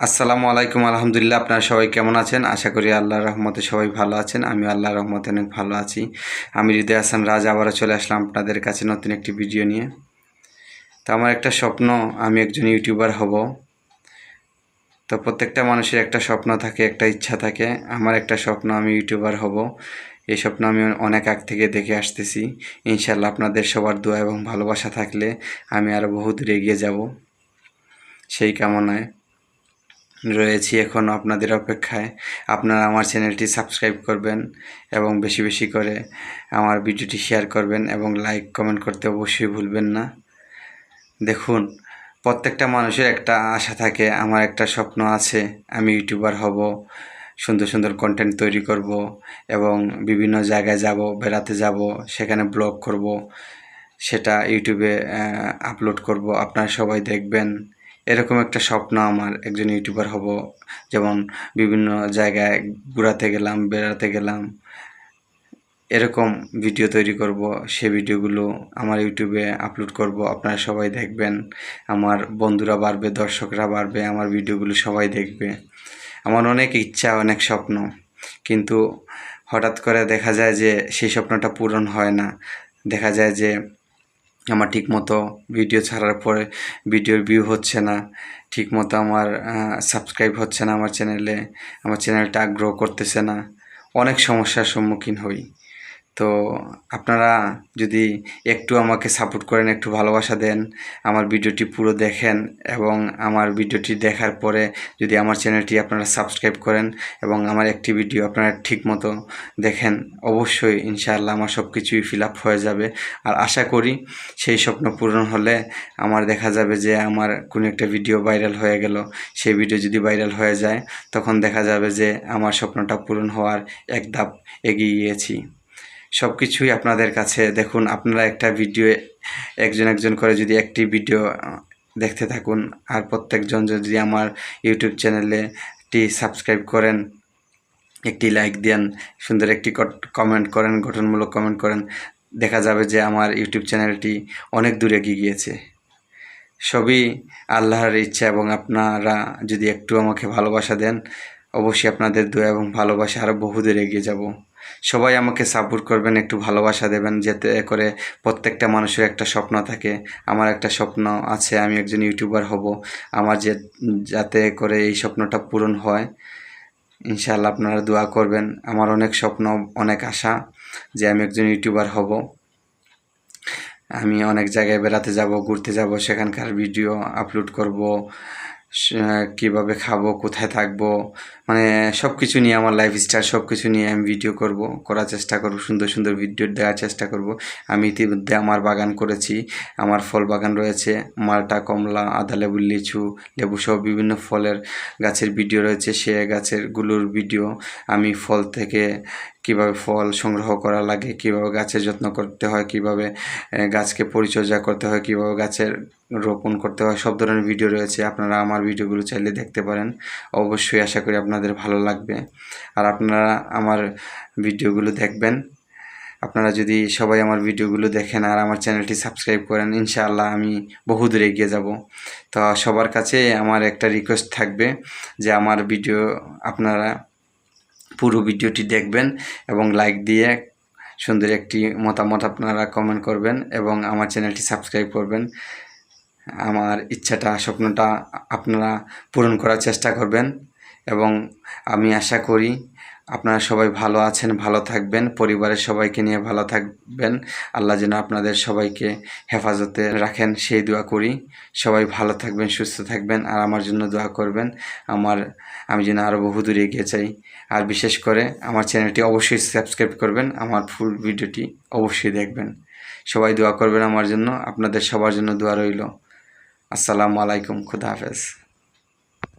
আসসালামু আলাইকুম, আলহামদুলিল্লাহ। আপনারা সবাই কেমন আছেন? আশা করি আল্লাহর রহমতে সবাই ভালো আছেন। আমি আল্লাহর রহমতে অনেক ভালো আছি। আমি হৃদয় হাসান রাজ, আবারও চলে আসলাম আপনাদের কাছে নতুন একটি ভিডিও নিয়ে। তো আমার একটা স্বপ্ন, আমি একজন ইউটিউবার হব। তো প্রত্যেকটা মানুষের একটা স্বপ্ন থাকে, একটা ইচ্ছা থাকে। আমার একটা স্বপ্ন, আমি ইউটিউবার হব। এই স্বপ্ন আমি অনেক আগ থেকে দেখে আসতেছি। ইনশাল্লাহ আপনাদের সবার দোয়া এবং ভালোবাসা থাকলে আমি আরও বহু দূরে এগিয়ে যাব। সেই কামনায়। রয়েছি এখন আপনাদের অপেক্ষায়। আপনারা আমার চ্যানেলটি সাবস্ক্রাইব করবেন এবং বেশি বেশি করে আমার ভিডিওটি শেয়ার করবেন এবং লাইক, কমেন্ট করতে অবশ্যই ভুলবেন না। দেখুন, প্রত্যেকটা মানুষের একটা আশা থাকে, আমার একটা স্বপ্ন আছে, আমি ইউটিউবার হব, সুন্দর সুন্দর কন্টেন্ট তৈরি করব এবং বিভিন্ন জায়গায় যাব, বেড়াতে যাব, সেখানে ব্লগ করব, সেটা ইউটিউবে আপলোড করব, আপনারা সবাই দেখবেন। এরকম একটা স্বপ্ন আমার, একজন ইউটিউবার হব, যেমন বিভিন্ন জায়গায় ঘোরাতে গেলাম, বেড়াতে গেলাম, এরকম ভিডিও তৈরি করব, সে ভিডিওগুলো আমার ইউটিউবে আপলোড করব, আপনারা সবাই দেখবেন, আমার বন্ধুরা বাড়বে, দর্শকরা বাড়বে, আমার ভিডিওগুলো সবাই দেখবে। আমার অনেক ইচ্ছা, অনেক স্বপ্ন, কিন্তু হঠাৎ করে দেখা যায় যে সেই স্বপ্নটা পূরণ হয় না। দেখা যায় যে আমার ঠিকমতো ভিডিও ছাড়ার পরে ভিডিওর ভিউ হচ্ছে না, ঠিকমতো আমার সাবস্ক্রাইব হচ্ছে না আমার চ্যানেলে আমার চ্যানেলটা আগ্রহ করতেছে না, অনেক সমস্যার সম্মুখীন হই। তো আপনারা যদি একটু আমাকে সাপোর্ট করেন, একটু ভালোবাসা দেন, আমার ভিডিওটি পুরো দেখেন এবং আমার ভিডিওটি দেখার পরে যদি আমার চ্যানেলটি আপনারা সাবস্ক্রাইব করেন এবং আমার একটি ভিডিও আপনারা ঠিক মতো দেখেন, অবশ্যই ইনশাআল্লাহ আমার সব কিছুই ফিল আপ হয়ে যাবে। আর আশা করি সেই স্বপ্ন পূরণ হলে আমার দেখা যাবে যে আমার কোনো একটা ভিডিও ভাইরাল হয়ে গেল। সেই ভিডিও যদি ভাইরাল হয়ে যায়, তখন দেখা যাবে যে আমার স্বপ্নটা পূরণ হওয়ার এক ধাপ এগিয়ে গিয়েছি। সব কিছুই আপনাদের কাছে। দেখুন, আপনারা একটা ভিডিও একজন একজন করে যদি একটি ভিডিও দেখতে থাকুন, আর প্রত্যেকজন যদি আমার ইউটিউব চ্যানেলে টি সাবস্ক্রাইব করেন, একটি লাইক দেন, সুন্দর একটি কমেন্ট করেন, গঠনমূলক কমেন্ট করেন, দেখা যাবে যে আমার ইউটিউব চ্যানেলটি অনেক দূরে এগিয়ে গিয়েছে। সবই আল্লাহর ইচ্ছা এবং আপনারা যদি একটু আমাকে ভালোবাসা দেন, অবশ্যই আপনাদের দোয়া এবং ভালোবাসা আরও বহুদূর এগিয়ে যাব। সবাই আমাকে সাপোর্ট করবেন, একটু ভালোবাসা দেবেন, যাতে করে প্রত্যেকটা মানুষের একটা স্বপ্ন থাকে। আমার একটা স্বপ্ন আছে, আমি একজন ইউটিউবার হব। আমার যে, যাতে করে এই স্বপ্নটা পূরণ হয়, ইনশাআল্লাহ আপনারা দোয়া করবেন। আমার অনেক স্বপ্ন, অনেক আশা যে আমি একজন ইউটিউবার হব। আমি অনেক জায়গায় বেড়াতে যাব, ঘুরতে যাব, সেখানকার ভিডিও আপলোড করব। কীভাবে খাব, কোথায় থাকব মানে সব কিছু নিয়ে, আমার লাইফস্টাইল সব কিছু নিয়ে আমি ভিডিও করব, করার চেষ্টা করব, সুন্দর সুন্দর ভিডিও দেওয়ার চেষ্টা করব। আমি ইতিমধ্যে আমার বাগান করেছি, আমার ফল বাগান রয়েছে, মালটা, কমলা, আদা, লেবু, লিচু, লেবু সহ বিভিন্ন ফলের গাছের ভিডিও রয়েছে, সে গাছেরগুলোর ভিডিও আমি ফল থেকে কীভাবে ফল সংগ্রহ করা লাগে, কীভাবে গাছের যত্ন করতে হয়, কীভাবে গাছকে পরিচর্যা করতে হয়, কীভাবে গাছের রোপণ করতে হয়, সব ধরনের ভিডিও রয়েছে। আপনারা আমার ভিডিওগুলো চাইলে দেখতে পারেন। অবশ্যই আশা করি আপনাদের ভালো লাগবে। আর আপনারা আমার ভিডিওগুলো দেখবেন। আপনারা যদি সবাই আমার ভিডিওগুলো দেখেন আর আমার চ্যানেলটি সাবস্ক্রাইব করেন, ইনশাআল্লাহ আমি বহু বহুদূর এগিয়ে যাব। তো সবার কাছে আমার একটা রিকোয়েস্ট থাকবে যে আমার ভিডিও আপনারা পুরো ভিডিওটি দেখবেন এবং লাইক দিয়ে সুন্দর একটি মতামত আপনারা কমেন্ট করবেন এবং আমার চ্যানেলটি সাবস্ক্রাইব করবেন। আমার ইচ্ছাটা, স্বপ্নটা আপনারা পূরণ করার চেষ্টা করবেন এবং আমি আশা করি আপনারা সবাই ভালো আছেন, ভালো থাকবেন, পরিবারের সবাইকে নিয়ে ভালো থাকবেন। আল্লাহ যেন আপনাদের সবাইকে হেফাজতে রাখেন, সেই দোয়া করি। সবাই ভালো থাকবেন, সুস্থ থাকবেন, আর আমার জন্য দোয়া করবেন। আমার, আমি যেন আরও বহু দূরে এগিয়ে চাই আর বিশেষ করে আমার চ্যানেলটি অবশ্যই সাবস্ক্রাইব করবেন, আমার ফুল ভিডিওটি অবশ্যই দেখবেন। সবাই দোয়া করবেন আমার জন্য, আপনাদের সবার জন্য দোয়া রইল। আসসালামু আলাইকুম, খুদা হাফেজ।